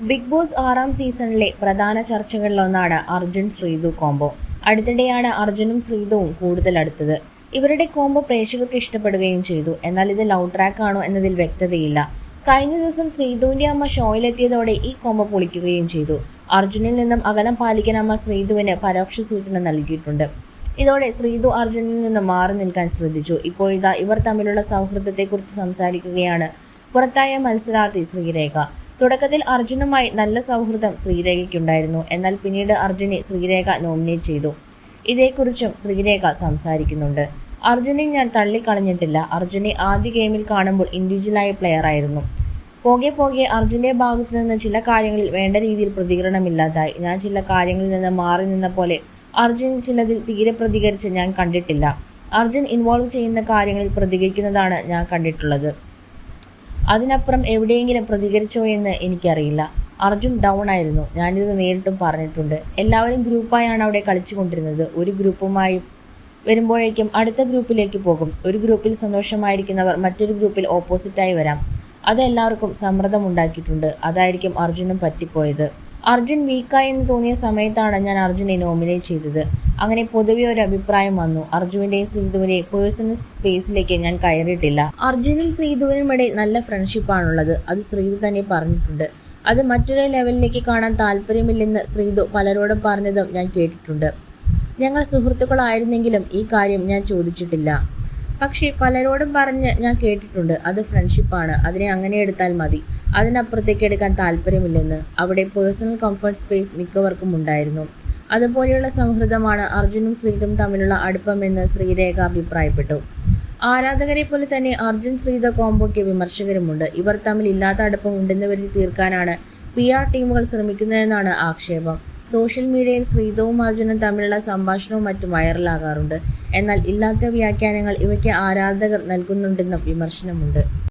Big boss ആറാം സീസണിലെ പ്രധാന ചർച്ചകളിലൊന്നാണ് അർജുൻ ശ്രീതു കോംബോ അടുത്തിടെയാണ് അർജുനും ശ്രീതുവും കൂടുതൽ അടുത്തത്. ഇവരുടെ കോംബോ പ്രേക്ഷകർക്ക് ഇഷ്ടപ്പെടുകയും ചെയ്തു. എന്നാൽ ഇത് ലവ് ട്രാക്ക് ആണോ എന്നതിൽ വ്യക്തതയില്ല. കഴിഞ്ഞ ദിവസം ശ്രീധുവിന്റെ അമ്മ ഷോയിലെത്തിയതോടെ ഈ കോംബോ പൊളിക്കുകയും ചെയ്തു. അർജുനിൽ നിന്നും അകലം പാലിക്കാൻ അമ്മ ശ്രീതുവിന് പരോക്ഷ സൂചന നൽകിയിട്ടുണ്ട്. ഇതോടെ ശ്രീധു അർജുനിൽ നിന്ന് മാറി നിൽക്കാൻ ശ്രദ്ധിച്ചു. ഇപ്പോഴിതാ ഇവർ തമ്മിലുള്ള സൗഹൃദത്തെക്കുറിച്ച് സംസാരിക്കുകയാണ്. പുറത്തായ മത്സരാർത്ഥി ശ്രീരേഖ. തുടക്കത്തിൽ അർജുനുമായി നല്ല സൗഹൃദം ശ്രീരേഖയ്ക്കുണ്ടായിരുന്നു. എന്നാൽ പിന്നീട് അർജുനെ ശ്രീരേഖ നോമിനേറ്റ് ചെയ്തു. ഇതേക്കുറിച്ചും ശ്രീരേഖ സംസാരിക്കുന്നുണ്ട്. അർജുനെ ഞാൻ തള്ളിക്കളഞ്ഞിട്ടില്ല. അർജുനെ ആദ്യ ഗെയിമിൽ കാണുമ്പോൾ ഇൻഡിവിജ്വലായ പ്ലെയർ ആയിരുന്നു. പോകെ പോകെ അർജുന്റെ ഭാഗത്തു നിന്ന് ചില കാര്യങ്ങളിൽ വേണ്ട രീതിയിൽ പ്രതികരണമില്ലാതായി. ഞാൻ ചില കാര്യങ്ങളിൽ നിന്ന് മാറി നിന്ന പോലെ അർജുൻ ചിലതിൽ തീരെ പ്രതികരിച്ച് ഞാൻ കണ്ടിട്ടില്ല. അർജുൻ ഇൻവോൾവ് ചെയ്യുന്ന കാര്യങ്ങളിൽ പ്രതികരിക്കുന്നതാണ് ഞാൻ കണ്ടിട്ടുള്ളത്. അതിനപ്പുറം എവിടെയെങ്കിലും പ്രതികരിച്ചോ എന്ന് എനിക്കറിയില്ല. അർജുൻ ഡൗൺ ആയിരുന്നു. ഞാനിത് നേരിട്ടും പറഞ്ഞിട്ടുണ്ട്. എല്ലാവരും ഗ്രൂപ്പായാണ് അവിടെ കളിച്ചുകൊണ്ടിരുന്നത്. ഒരു ഗ്രൂപ്പുമായി വരുമ്പോഴേക്കും അടുത്ത ഗ്രൂപ്പിലേക്ക് പോകും. ഒരു ഗ്രൂപ്പിൽ സന്തോഷമായിരിക്കുന്നവർ മറ്റൊരു ഗ്രൂപ്പിൽ ഓപ്പോസിറ്റായി വരാം. അത് എല്ലാവർക്കും സമ്മർദ്ദമുണ്ടാക്കിയിട്ടുണ്ട് അതായിരിക്കും അർജുനും പറ്റിപ്പോയത്. അർജുൻ വീക്കായി എന്ന് തോന്നിയ സമയത്താണ് ഞാൻ അർജുനെ നോമിനേറ്റ് ചെയ്തത്. അങ്ങനെ പൊതുവെ ഒരു അഭിപ്രായം വന്നു. അർജുവിന്റെയും ശ്രീധുവിന്റെയും പേഴ്സണൽ സ്പേസിലേക്ക് ഞാൻ കയറിയിട്ടില്ല. അർജുനും ശ്രീധുവിനും ഇടയിൽ നല്ല ഫ്രണ്ട്ഷിപ്പാണുള്ളത് അത് ശ്രീധു തന്നെ പറഞ്ഞിട്ടുണ്ട്. അത് മറ്റൊരു ലെവലിലേക്ക് കാണാൻ താല്പര്യമില്ലെന്ന് ശ്രീധു പലരോടും പറഞ്ഞതും ഞാൻ കേട്ടിട്ടുണ്ട്. ഞങ്ങൾ സുഹൃത്തുക്കളായിരുന്നെങ്കിലും ഈ കാര്യം ഞാൻ ചോദിച്ചിട്ടില്ല. പക്ഷേ പലരോടും പറഞ്ഞ് ഞാൻ കേട്ടിട്ടുണ്ട് അത് ഫ്രണ്ട്ഷിപ്പാണ് അതിനെ അങ്ങനെ എടുത്താൽ മതി. അതിനപ്പുറത്തേക്ക് എടുക്കാൻ താല്പര്യമില്ലെന്ന്. അവിടെ പേഴ്സണൽ കംഫർട്ട് സ്പേസ് മിക്കവർക്കും ഉണ്ടായിരുന്നു. അതുപോലെയുള്ള സൗഹൃദമാണ് അർജുനും ശ്രീതും തമ്മിലുള്ള അടുപ്പമെന്ന് ശ്രീരേഖ അഭിപ്രായപ്പെട്ടു. ആരാധകരെ പോലെ തന്നെ അർജുൻ ശ്രീത കോംബോയ്ക്ക് വിമർശകരുമുണ്ട്. ഇവർ തമ്മിൽ ഇല്ലാത്ത അടുപ്പം ഉണ്ടെന്ന് വരുത്തി തീർക്കാനാണ് പി ആർ ടീമുകൾ ശ്രമിക്കുന്നതെന്നാണ് ആക്ഷേപം. സോഷ്യൽ മീഡിയയിൽ ശ്രീധവും അർജുനും തമ്മിലുള്ള സംഭാഷണവും മറ്റും വൈറലാകാറുണ്ട്. എന്നാൽ ഇല്ലാത്ത വ്യാഖ്യാനങ്ങൾ ഇവയ്ക്ക് ആരാധകർ നൽകുന്നുണ്ടെന്നും വിമർശനമുണ്ട്.